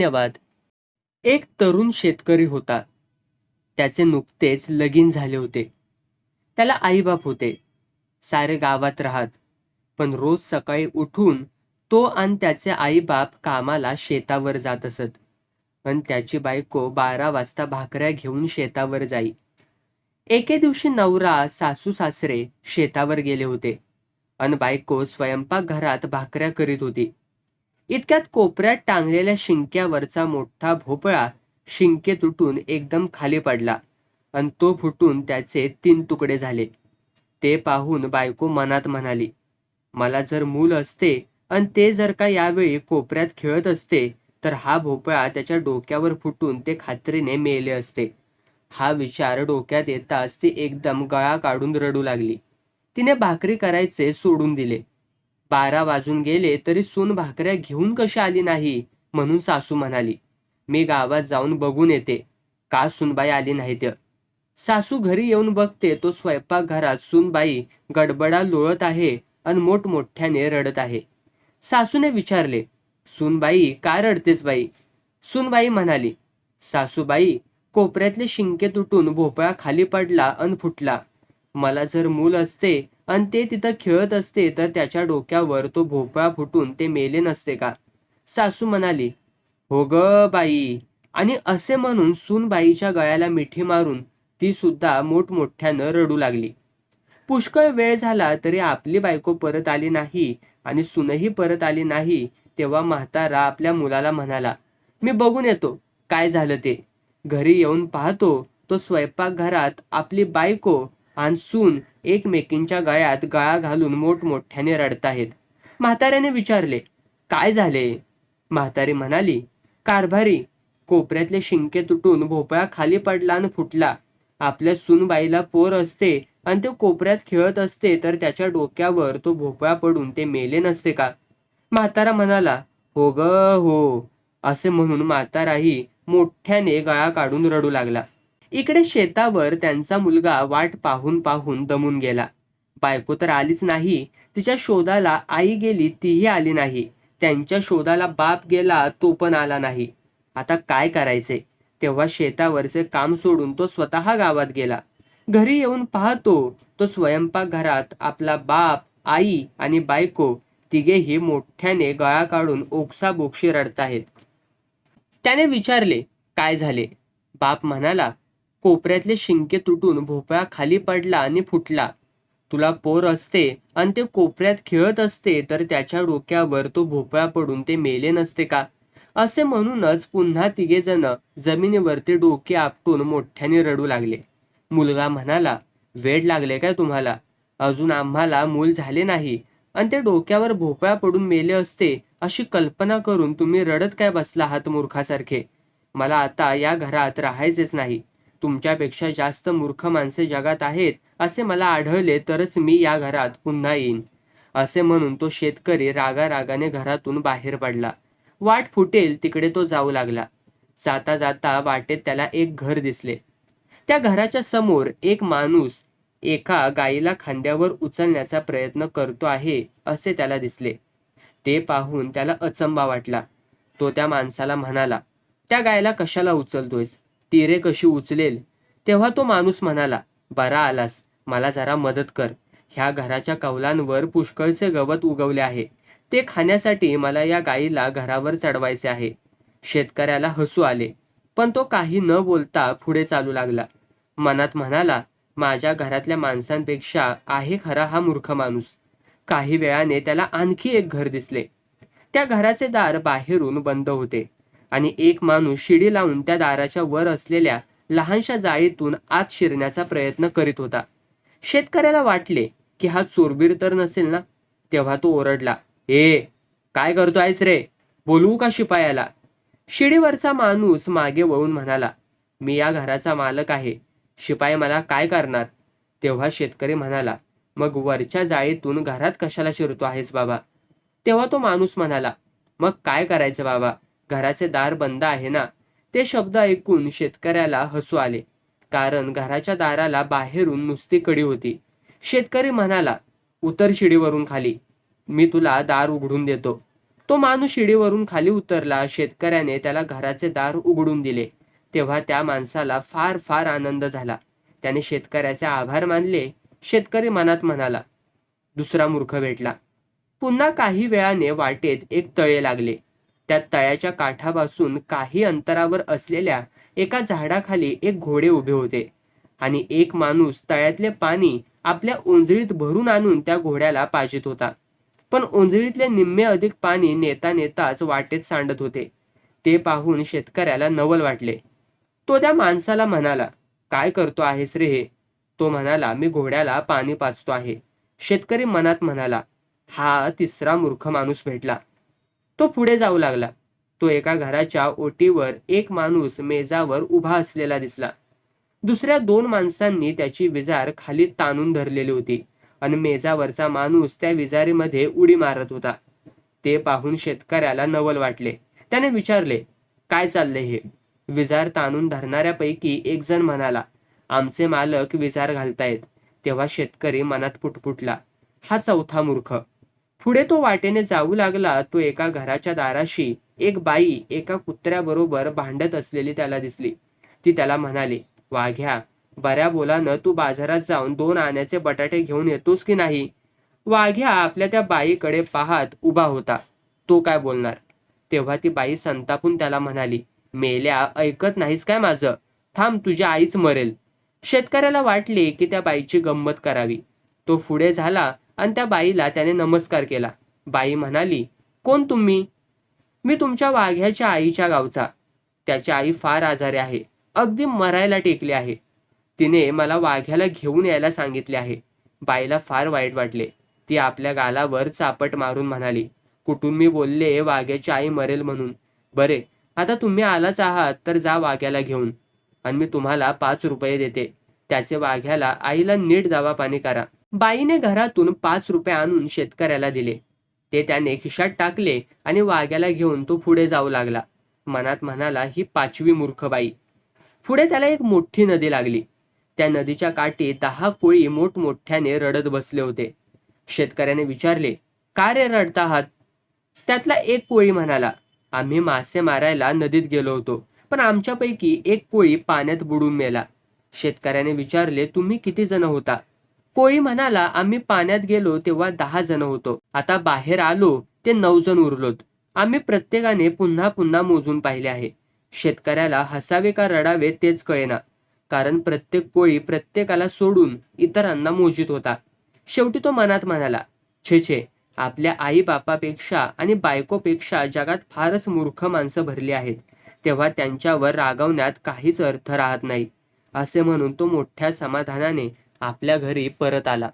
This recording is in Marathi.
धन्यवाद. एक तरुण शेतकरी होता. त्याचे नुकतेच लगीन झाले होते. त्याला आईबाप होते. सारे गावात राहत. पण रोज सकाळी उठून तो आणि त्याचे आईबाप कामाला शेतावर जात असत. आणि त्याची बायको बारा वाजता भाकऱ्या घेऊन शेतावर जाई. एके दिवशी नवरा सासू सासरे शेतावर गेले होते. अन बायको स्वयंपाकघरात भाकऱ्या करीत होती. इतक्यात कोपऱ्यात टांगलेल्या शिंक्यावरचा मोठा भोपळा शिंके तुटून एकदम खाली पडला आणि तो फुटून त्याचे तीन तुकडे झाले. ते पाहून बायको मनात म्हणाली मला जर मूल असते आणि ते जर का यावेळी कोपऱ्यात खेळत असते तर हा भोपळा त्याच्या डोक्यावर फुटून ते खात्रीने मेले असते. हा विचार डोक्यात येताच ती एकदम गळा काढून रडू लागली. तिने भाकरी करायचे सोडून दिले. बारा वाजून गेले तरी सून भाकऱ्या घेऊन कशी आली नाही? म्हणून सासू म्हणाली मी गावात जाऊन बघून येते. का सुनबाई आली नाही तर सासू घरी येऊन बघते तो स्वयंपाकघरात सुनबाई गडबडा लोळत आहे आणि मोठमोठ्याने रडत आहे. सासूने विचारले सुनबाई काय रडतेस बाई? सुनबाई म्हणाली सासूबाई कोपऱ्यातले शिंके तुटून भोपळा खाली पडला अन फुटला. मला जर मूल असते आणि ते तिथं खेळत असते तर त्याच्या डोक्यावर तो भोपळा फुटून ते मेले नसते का? सासू म्हणाली हो ग बाई. आणि असे म्हणून सूनबाईच्या गळ्याला मिठी मारून ती सुद्धा मोठमोठ्यानं रडू लागली. पुष्कळ वेळ झाला तरी आपली बायको परत आली नाही आणि सुनही परत आली नाही तेव्हा म्हातारा आपल्या मुलाला म्हणाला मी बघून येतो काय झालं ते? घरी येऊन पाहतो तो स्वयंपाकघरात आपली बायको आणि सून एकमेकींच्या गळ्यात गळा घालून मोठमोठ्याने रडताहेत. म्हाताऱ्याने विचारले काय झाले? म्हातारी म्हणाली कारभारी कोपऱ्यातले शिंके तुटून भोपळा खाली पडला आणि फुटला. आपल्या सुनबाईला पोर असते आणि ते कोपऱ्यात खेळत असते तर त्याच्या डोक्यावर तो भोपळा पडून ते मेले नसते का? म्हातारा म्हणाला हो ग हो असे म्हणून म्हाताराही मोठ्याने गळा काढून रडू लागला. इकडे शेतावर त्यांचा मुलगा वाट पाहून पाहून दमून गेला. बायको तर आलीच नाही. तिच्या शोधाला आई गेली तीही आली नाही. त्यांच्या शोधाला बाप गेला तो पण आला नाही. आता काय करायचे? तेव्हा शेतावरचे काम सोडून तो स्वतः गावात गेला. घरी येऊन पाहतो तो स्वयंपाकघरात आपला बाप आई आणि बायको तिघेही मोठ्याने गळा काढून ओक्सा बोक्षी रडताहेत. त्याने विचारले काय झाले? बाप म्हणाला कोपऱ्यातले शिंके तुटून भोपळा खाली पडला आणि फुटला. तुला पोर असते आणि ते कोपऱ्यात खेळत असते तर त्याच्या डोक्यावर तो भोपळा पडून ते मेले नसते का? असे म्हणूनच पुन्हा तिघे जण जमिनीवरती डोके आपटून मोठ्याने रडू लागले. मुलगा म्हणाला वेड लागले काय तुम्हाला? अजून आम्हाला मूल झाले नाही आणि ते डोक्यावर भोपळा पडून मेले असते अशी कल्पना करून तुम्ही रडत काय बसला आहात मूर्खासारखे? मला आता या घरात राहायचेच नाही. तुमच्यापेक्षा जास्त मूर्ख माणसे जगात आहेत असे मला आढळले तरच मी या घरात पुन्हा येईन. असे म्हणून तो शेतकरी रागारागाने घरातून बाहेर पडला. वाट फुटेल तिकडे तो जाऊ लागला. जाता जाता वाटेत त्याला एक घर दिसले. त्या घराच्या समोर एक माणूस एका गाईला खांद्यावर उचलण्याचा प्रयत्न करतो आहे असे त्याला दिसले. ते पाहून त्याला अचंबा वाटला. तो त्या माणसाला म्हणाला त्या गायला कशाला उचलतोयस? ती कशी उचलेल? तेव्हा तो माणूस म्हणाला बरा आलास मला जरा मदत कर. ह्या घराच्या कौलांवर पुष्कळचे गवत उगवले आहे. ते खाण्यासाठी मला या गाईला घरावर चढवायचे आहे. शेतकऱ्याला हसू आले पण तो काही न बोलता पुढे चालू लागला. मनात म्हणाला माझ्या घरातल्या माणसांपेक्षा आहे खरा हा मूर्ख माणूस. काही वेळाने त्याला आणखी एक घर दिसले. त्या घराचे दार बाहेरून बंद होते. आणि एक माणूस शिडी लावून त्या दाराच्या वर असलेल्या लहानशा जाळीतून आत शिरण्याचा प्रयत्न करीत होता. शेतकऱ्याला वाटले की हा चोरबीर तर नसेल ना? तेव्हा तो ओरडला ए काय करतो आहेस रे? बोलवू का शिपायाला? शिडीवरचा माणूस मागे वळून म्हणाला मी या घराचा मालक आहे. शिपाई मला काय करणार? तेव्हा शेतकरी म्हणाला मग वरच्या जाळीतून घरात कशाला शिरतो आहेस बाबा? तेव्हा तो माणूस म्हणाला मग काय करायचं बाबा? घराचे दार बंद आहे ना? ते शब्द ऐकून शेतकऱ्याला हसू आले. कारण घराच्या दाराला बाहेरून नुसती कडी होती. शेतकरी म्हणाला उतर शिडीवरून खाली. मी तुला दार उघडून देतो. तो माणूस शिडीवरून खाली उतरला. शेतकऱ्याने त्याला घराचे दार उघडून दिले. तेव्हा त्या माणसाला फार फार आनंद झाला. त्याने शेतकऱ्याचे आभार मानले. शेतकरी मनात म्हणाला दुसरा मूर्ख भेटला. पुन्हा काही वेळाने वाटेत एक तळे लागले. त्या तळ्याच्या काठापासून काही अंतरावर असलेल्या एका झाडाखाली एक घोडे उभे होते. आणि एक माणूस तळ्यातले पाणी आपल्या ओंजळीत भरून आणून त्या घोड्याला पाजित होता. पण ओंजळीतले निम्मे अधिक पाणी नेता नेताच वाटेत सांडत होते. ते पाहून शेतकऱ्याला नवल वाटले. तो त्या माणसाला म्हणाला काय करतो आहेस रे हे? तो म्हणाला मी घोड्याला पाणी पाचतो आहे. शेतकरी मनात म्हणाला हा तिसरा मूर्ख माणूस भेटला. तो पुढे जाऊ लागला. तो एका घराच्या ओटीवर एक माणूस मेजावर उभा असलेला दिसला. दुसऱ्या दोन माणसांनी त्याची विजार खाली ताणून धरलेली होती आणि मेजावरचा माणूस त्या विजारीमध्ये उडी मारत होता. ते पाहून शेतकऱ्याला नवल वाटले. त्याने विचारले काय चाललंय हे? विजार ताणून धरणाऱ्यापैकी एक जण म्हणाला आमचे मालक विजार घालतायत. तेव्हा शेतकरी मनात पुटपुटला हा चौथा मूर्ख. पुढे तो वाटेने जाऊ लागला तो एका घराच्या दाराशी एक बाई एका कुत्र्याबरोबर भांडत असलेली त्याला दिसली. ती त्याला म्हणाली वाघ्या बऱ्या बोलानं तू बाजारात जाऊन दोन आण्याचे बटाटे घेऊन येतोस की नाही? वाघ्या आपल्या त्या बाईकडे पाहत उभा होता. तो काय बोलणार? तेव्हा ती बाई संतापून त्याला म्हणाली मेल्या ऐकत नाहीस काय माझं? थांब तुझी आईच मरेल. शेतकऱ्याला वाटले की त्या बाईची गंमत करावी. तो पुढे झाला आणि त्या बाईला त्याने नमस्कार केला. बाई म्हणाली कोण तुम्ही? मी तुमच्या वाघ्याच्या आईच्या गावचा. त्याची आई फार आजारी आहे. अगदी मरायला टेकली आहे. तिने मला वाघ्याला घेऊन यायला सांगितले आहे. बाईला फार वाईट वाटले. ती आपल्या गालावर चापट मारून म्हणाली कुठून मी बोलले वाघ्याची आई मरेल म्हणून? बरे आता तुम्ही आलाच आहात तर जा वाघ्याला घेऊन. आणि मी तुम्हाला पाच रुपये देते. त्याचे वाघ्याला आईला नीट दवा पाणी करा. बाईने घरातून पाच रुपये आणून शेतकऱ्याला दिले. ते त्याने खिशात टाकले आणि वाघ्याला घेऊन तो पुढे जाऊ लागला. मनात म्हणाला ही पाचवी मूर्ख बाई. पुढे त्याला एक मोठी नदी लागली. त्या नदीच्या काठी दहा कोळी मोठमोठ्याने रडत बसले होते. शेतकऱ्याने विचारले का रे रडता आहात? त्यातला एक कोळी म्हणाला आम्ही मासे मारायला नदीत गेलो होतो पण आमच्यापैकी एक कोळी पाण्यात बुडून मेला. शेतकऱ्याने विचारले तुम्ही किती जण होता? कोळी म्हणाला आम्ही पाण्यात गेलो तेव्हा दहा जण होतो. आता बाहेर आलो ते नऊ जण उरलोत. आम्ही प्रत्येकाने पुन्हा पुन्हा मोजून पाहिले आहे. शेतकऱ्याला हसावे का रडावे तेच कळेना. कारण प्रत्येक कोळी प्रत्येकाला सोडून इतरांना मोजित होता. शेवटी तो मनात म्हणाला छे छे आपल्या आई बापापेक्षा आणि बायकोपेक्षा जगात फारच मूर्ख माणसं भरली आहेत. तेव्हा त्यांच्यावर रागवण्यात काहीच अर्थ राहत नाही. असे म्हणून तो मोठ्या समाधानाने आपल्या घरी परत आला.